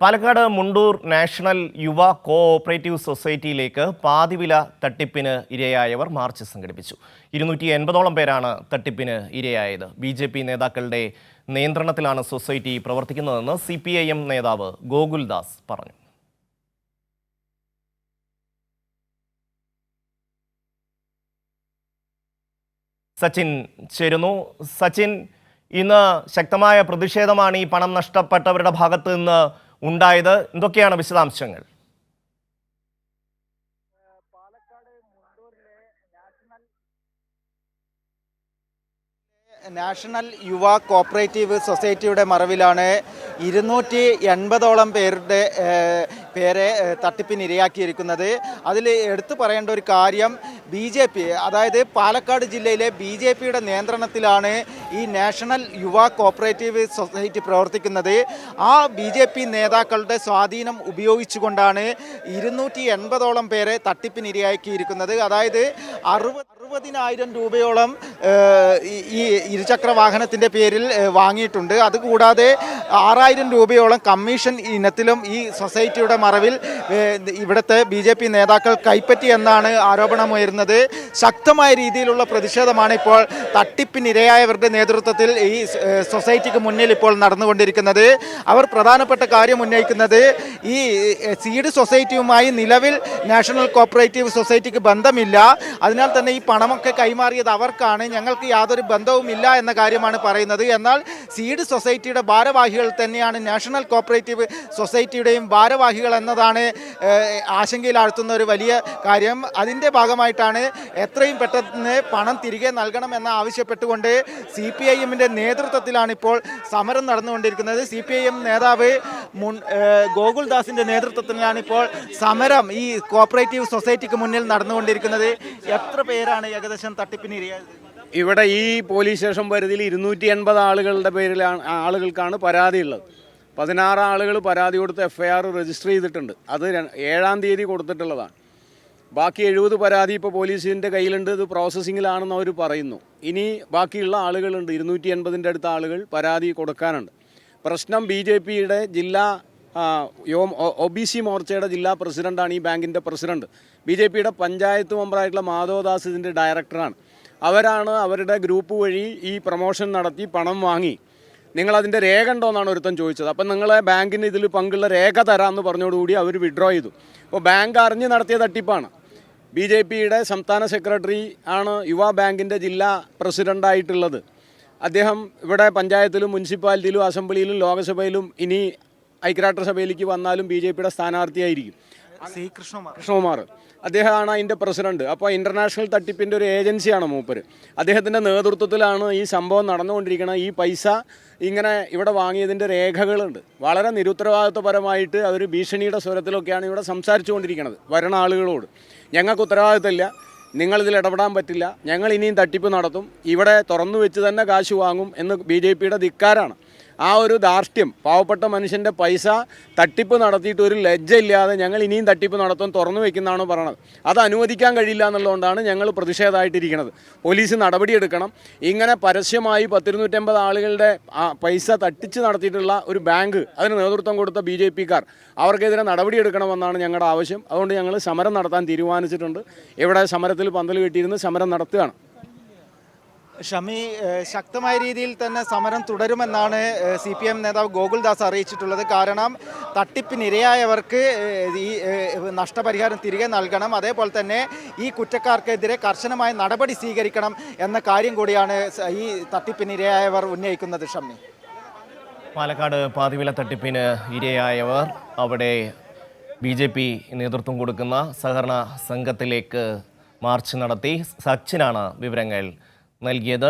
Palakkad Mundur national യുവ co operative സൊസൈറ്റിയിലേക്ക് പാതിവില തട്ടിപ്പിന് ഇരയായവർ March സംഘടിപ്പിച്ചു. ഇരുന്നൂറ്റി എൺപതോളം പേരാണ് തട്ടിപ്പിന് ഇരയായത്. ബി ജെ പി നേതാക്കളുടെ നിയന്ത്രണത്തിലാണ് സൊസൈറ്റി പ്രവർത്തിക്കുന്നതെന്ന് സി പി ഐ എം നേതാവ് ഗോകുൽദാസ് പറഞ്ഞു. സച്ചിൻ ചേരുന്നു. സച്ചിൻ ഇന്ന് ശക്തമായ പ്രതിഷേധമാണ് ഈ പണം നഷ്ടപ്പെട്ടവരുടെ ഭാഗത്ത് നിന്ന് ഉണ്ടായത്? എന്തൊക്കെയാണ് വിശദാംശങ്ങൾ? നാഷണൽ യുവ കോപ്പറേറ്റീവ് സൊസൈറ്റിയുടെ മറവിലാണ് ഇരുന്നൂറ്റി എൺപതോളം പേരുടെ പേരെ തട്ടിപ്പിന് ഇരയാക്കിയിരിക്കുന്നത് അതിൽ എടുത്തു പറയേണ്ട ഒരു കാര്യം ബി ജെ പി അതായത് പാലക്കാട് ജില്ലയിലെ ബി ജെ പിയുടെ നിയന്ത്രണത്തിലാണ് ഈ നാഷണൽ യുവ കോപ്പറേറ്റീവ് സൊസൈറ്റി പ്രവർത്തിക്കുന്നത്. ആ ബി ജെ പി നേതാക്കളുടെ സ്വാധീനം ഉപയോഗിച്ചുകൊണ്ടാണ് ഇരുന്നൂറ്റി എൺപതോളം പേരെ തട്ടിപ്പിനിരയാക്കിയിരിക്കുന്നത്. അതായത് അറുപത് അറുപതിനായിരം രൂപയോളം ഈ- ഇരുചക്ര വാഹനത്തിന്റെ പേരിൽ വാങ്ങിയിട്ടുണ്ട്. അതുകൂടാതെ ആറായിരം രൂപയോളം കമ്മീഷൻ ഇനത്തിലും ഈ സൊസൈറ്റിയുടെ മറവിൽ ഇവിടുത്തെ ബി ജെ പി നേതാക്കൾ കൈപ്പറ്റി എന്നാണ് ആരോപണമുയരുന്നത് ശക്തമായ രീതിയിലുള്ള പ്രതിഷേധമാണ് ഇപ്പോൾ തട്ടിപ്പിനിരയായവരുടെ നേതൃത്വത്തിൽ ഈ സൊസൈറ്റിക്ക് മുന്നിൽ ഇപ്പോൾ നടന്നുകൊണ്ടിരിക്കുന്നത്. അവർ പ്രധാനപ്പെട്ട കാര്യം ഉന്നയിക്കുന്നത് ഈ സീഡ് സൊസൈറ്റിയുമായി നിലവിൽ നാഷണൽ കോപ്പറേറ്റീവ് സൊസൈറ്റിക്ക് ബന്ധമില്ല. അതിനാൽ തന്നെ ഈ പണമൊക്കെ കൈമാറിയത് അവർക്കാണ്. ഞങ്ങൾക്ക് യാതൊരു ബന്ധവുമില്ല എന്ന കാര്യമാണ് പറയുന്നത്. എന്നാൽ സീഡ് സൊസൈറ്റിയുടെ ഭാരവാഹികൾ തന്നെയാണ് നാഷണൽ കോപ്പറേറ്റീവ് സൊസൈറ്റിയുടെയും ഭാരവാഹികൾ എന്നതാണ് ആശങ്കയിലാഴ്ത്തുന്ന ഒരു വലിയ കാര്യം. അതിന്റെ ഭാഗമായിട്ടാണ് എത്രയും പെട്ടെന്ന് പണം തിരികെ നൽകണമെന്ന് ആവശ്യപ്പെട്ടുകൊണ്ട് സി പി ഐ എമ്മിന്റെ നേതൃത്വത്തിലാണ് ഇപ്പോൾ സമരം നടന്നുകൊണ്ടിരിക്കുന്നത്. സി പി ഐ എം നേതാവ് മുൻ ഗോകുൽദാസിന്റെ നേതൃത്വത്തിലാണ് ഇപ്പോൾ സമരം ഈ കോപ്പറേറ്റീവ് സൊസൈറ്റിക്ക് മുന്നിൽ നടന്നുകൊണ്ടിരിക്കുന്നത്. എത്ര പേരാണ് ഏകദേശം തട്ടിപ്പിന് ഇരയായത് ഇവിടെ ഈ പോലീസ് സ്റ്റേഷൻ പരിധിയിൽ ഇരുന്നൂറ്റി എൺപത് ആളുകളുടെ പേരിലാണ് ആളുകൾക്കാണ് പരാതിയുള്ളത്. പതിനാറ് ആളുകൾ പരാതി കൊടുത്ത് എഫ് ഐ ആർ രജിസ്റ്റർ ചെയ്തിട്ടുണ്ട്. അത് ഏഴാം തീയതി കൊടുത്തിട്ടുള്ളതാണ്. ബാക്കി എഴുപത് പരാതി ഇപ്പോൾ പോലീസിന്റെ കയ്യിലുണ്ട്. ഇത് പ്രോസസ്സിങ്ങിലാണെന്ന് അവർ പറയുന്നു. ഇനി ബാക്കിയുള്ള ആളുകളുണ്ട്. ഇരുന്നൂറ്റി എൺപതിന്റെ അടുത്ത ആളുകൾ പരാതി കൊടുക്കാനുണ്ട്. പ്രശ്നം ബി ജെ പിയുടെ ജില്ലാ യോം ഒ- ബി സി മോർച്ചയുടെ ജില്ലാ പ്രസിഡന്റാണ് ഈ ബാങ്കിന്റെ പ്രസിഡന്റ്. ബി ജെ പിയുടെ പഞ്ചായത്ത് മെമ്പറായിട്ടുള്ള മാധവദാസ് ഇതിന്റെ ഡയറക്ടറാണ് അവരാണ് അവരുടെ ഗ്രൂപ്പ് വഴി ഈ പ്രൊമോഷൻ നടത്തി പണം വാങ്ങി. നിങ്ങൾ രേഖ ഉണ്ടോ എന്നാണ് ഒരുത്തൻ ചോദിച്ചത്. അപ്പം നിങ്ങളെ ബാങ്കിന് ഇതിൽ പങ്കുള്ള രേഖ തരാമെന്ന് പറഞ്ഞോടുകൂടി അവർ വിഡ്രോ ചെയ്തു. അപ്പോൾ ബാങ്ക് അറിഞ്ഞ് നടത്തിയ തട്ടിപ്പാണ്. ബി ജെ പിയുടെ സംസ്ഥാന സെക്രട്ടറി ആണ് യുവ ബാങ്കിന്റെ ജില്ലാ പ്രസിഡന്റായിട്ടുള്ളത് അദ്ദേഹം ഇവിടെ പഞ്ചായത്തിലും മുനിസിപ്പാലിറ്റിയിലും അസംബ്ലിയിലും ലോകസഭയിലും ഇനി ഐക്യരാഷ്ട്രസഭയിലേക്ക് വന്നാലും ബി ജെ പിയുടെ സ്ഥാനാർത്ഥിയായിരിക്കും. സി കൃഷ്ണകുമാർ കൃഷ്ണകുമാർ. അദ്ദേഹമാണ് അതിന്റെ പ്രസിഡന്റ്. അപ്പോൾ ഇന്റർനാഷണൽ തട്ടിപ്പിന്റെ ഒരു ഏജൻസിയാണ് മൂപ്പര്. അദ്ദേഹത്തിന്റെ നേതൃത്വത്തിലാണ് ഈ സംഭവം നടന്നുകൊണ്ടിരിക്കുന്നത്. ഈ പൈസ ഇങ്ങനെ ഇവിടെ വാങ്ങിയതിന്റെ രേഖകളുണ്ട്. വളരെ നിരുത്തരവാദിത്വപരമായിട്ട് അവർ ഭീഷണിയുടെ സ്വരത്തിലൊക്കെയാണ് ഇവിടെ സംസാരിച്ചുകൊണ്ടിരിക്കുന്നത് വരണ ആളുകളോട് ഞങ്ങൾക്ക് ഉത്തരവാദിത്തമില്ല. നിങ്ങളിതിൽ ഇടപെടാൻ പറ്റില്ല. ഞങ്ങൾ ഇനിയും തട്ടിപ്പ് നടത്തും. ഇവിടെ തുറന്നു വെച്ച് തന്നെ കാശ് വാങ്ങും എന്ന് ബി ജെ പിയുടെ ധിക്കാരാണ്. ആ ഒരു ധാർഷ്ട്യം പാവപ്പെട്ട മനുഷ്യന്റെ പൈസ തട്ടിപ്പ് നടത്തിയിട്ട് ഒരു ലജ്ജയില്ലാതെ ഞങ്ങൾ ഇനിയും തട്ടിപ്പ് നടത്തും തുറന്നു വെക്കുന്നതാണ് പറയണത്. അത് അനുവദിക്കാൻ കഴിയില്ല എന്നുള്ളതുകൊണ്ടാണ് ഞങ്ങൾ പ്രതിഷേധമായിട്ടിരിക്കുന്നത്. പോലീസ് നടപടിയെടുക്കണം. ഇങ്ങനെ പരസ്യമായി പത്തിരുന്നൂറ്റമ്പത് ആളുകളുടെ പൈസ തട്ടിച്ച് നടത്തിയിട്ടുള്ള ഒരു ബാങ്ക് അതിന് നേതൃത്വം കൊടുത്ത ബി ജെ പിക്കാർ അവർക്കെതിരെ നടപടിയെടുക്കണമെന്നാണ് ഞങ്ങളുടെ ആവശ്യം. അതുകൊണ്ട് ഞങ്ങൾ സമരം നടത്താൻ തീരുമാനിച്ചിട്ടുണ്ട്. ഇവിടെ സമരത്തിൽ പന്തൽ കെട്ടിയിരുന്ന് സമരം നടത്തുകയാണ്. ഷമി ശക്തമായ രീതിയിൽ തന്നെ സമരം തുടരുമെന്നാണ് സി പി എം നേതാവ് ഗോകുൽദാസ് അറിയിച്ചിട്ടുള്ളത്. കാരണം തട്ടിപ്പിനിരയായവർക്ക് ഈ നഷ്ടപരിഹാരം തിരികെ നൽകണം. അതേപോലെ തന്നെ ഈ കുറ്റക്കാർക്കെതിരെ കർശനമായ നടപടി സ്വീകരിക്കണം എന്ന കാര്യം കൂടിയാണ് ഈ തട്ടിപ്പിനിരയായവർ ഉന്നയിക്കുന്നത് ഷമി. പാലക്കാട് പാതിവില തട്ടിപ്പിന് ഇരയായവർ അവിടെ ബി ജെ പി നേതൃത്വം കൊടുക്കുന്ന സഹകരണ സംഘത്തിലേക്ക് മാർച്ച് നടത്തി. സച്ചിനാണ് വിവരങ്ങൾ നൽകിയത്.